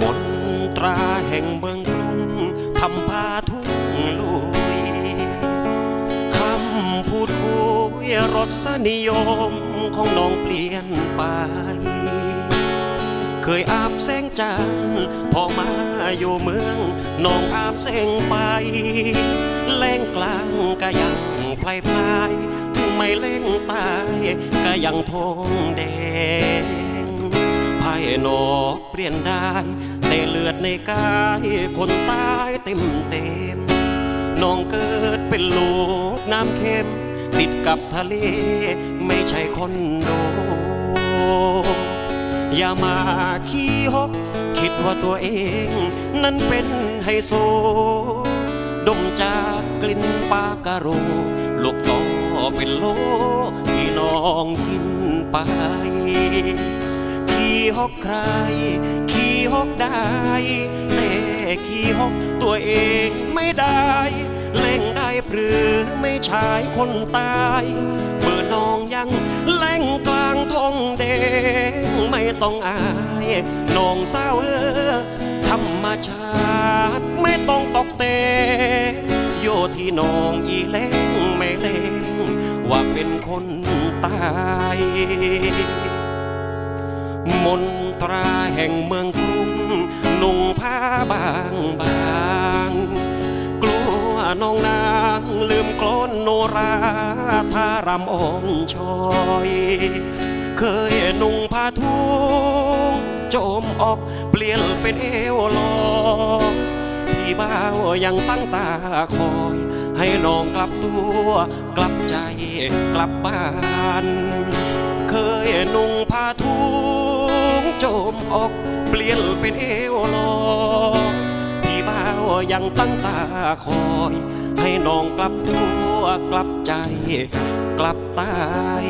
มนตราแห่งเมืองกรุงทำพาทุ่งลุยคำพูดคุยรสนิยมของน้องเปลี่ยนไป เคยอาบแสงจันทร์พอมาอยู่เมืองน้องอาบแสงไฟแรงกลางก็ยังพลายพลายถึงไม่เล่งตายก็ยังทงแดง ภายนอกเปลี่ยนได้แต่เลือดในกายคนตายเต็มเต็มน้องเกิดเป็นลูกน้ำเค็ม ติดกับทะเลไม่ใช่คนโด อย่ามาขี้ฮกคิดว่าตัวเองนั้นเป็นไฮโซ ดมจากกลิ่นปากระโรลูกต่อเป็นโลที่น้องกินไป ขี่ฮกใคร ขี่ฮกได้แต่ขี่ฮกตัวเองไม่ได้ เล่งได้หรือไม่ใช่คนตายเมื่อน้องยังแล่งกลางทงแดงไม่ต้องอายน้องสาวเออธรรมชาติไม่ต้องตกเตงโยที่น้องอีเล่งไม่เล่งว่าเป็นคนตาย มนตราแห่งเมืองกรุงนุ่งผ้าบางบางกลัวน้องนางลืมกลอนโนราทารำอ่อนชอย เคยนุ่งผ้าทุ่งโจมออกเปลี่ยนเป็นเอวลอยพี่บ่าวยังตั้งตาคอย ให้น้องกลับตัว กลับใจกลับบ้าน เคยนุ่งผ้าทุงโจมออกเปลี่ยนเป็นเอวลอยพี่บ่าวยังตั้งตาคอย ให้น้องกลับตัวกลับใจ กลับตาย